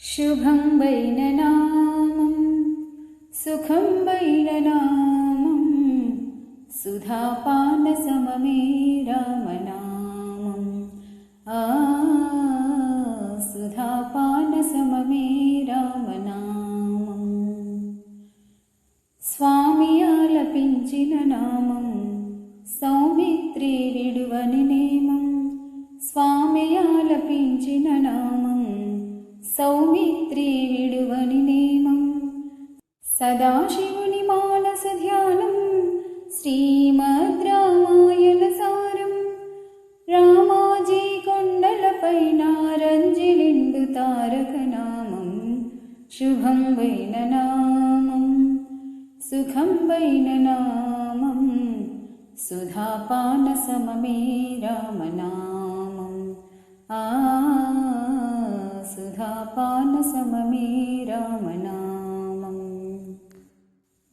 शुभं वैननामं सुखं वैननामं सुधापानसममे रामनामम् आ सुधापानसममे रामनाम। स्वामि आलपिञ्जिन नाम सौमित्रीडुवनिमं स्वामि आलपिञ्जिन नाम सौमित्रीडुवनिमं सदाशिवनिमानस ध्यानं श्रीमद् रामायणसारं रामाजीकुण्डलपै नारञ्जिलिन्दुतारकनामं शुभं वैननामं सुखं वैननामं सुधापानसममे रामनाम।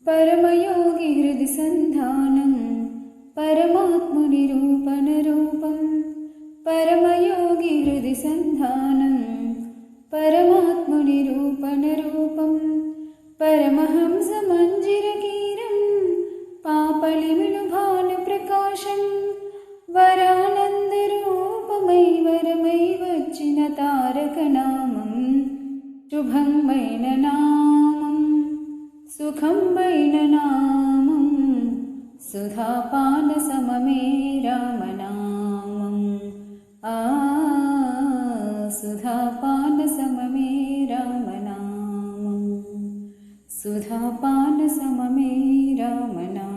परमयोगिहृदिसन्धानं परमात्मनिरूपणरूपं परमयोगिहृदिसन्धानं परमात्मनिरूपणरूपं परमहंसमञ्जिरकीरं पापलि मिलुभानुप्रकाशं वरानन्दरूपमय वरमैव चिन तारक नाम शुभं वैननाम सुखं वै न सुधापानसममे रामनामम् आ सुधापानसममे रामनामं सुधापानसममे रामनाम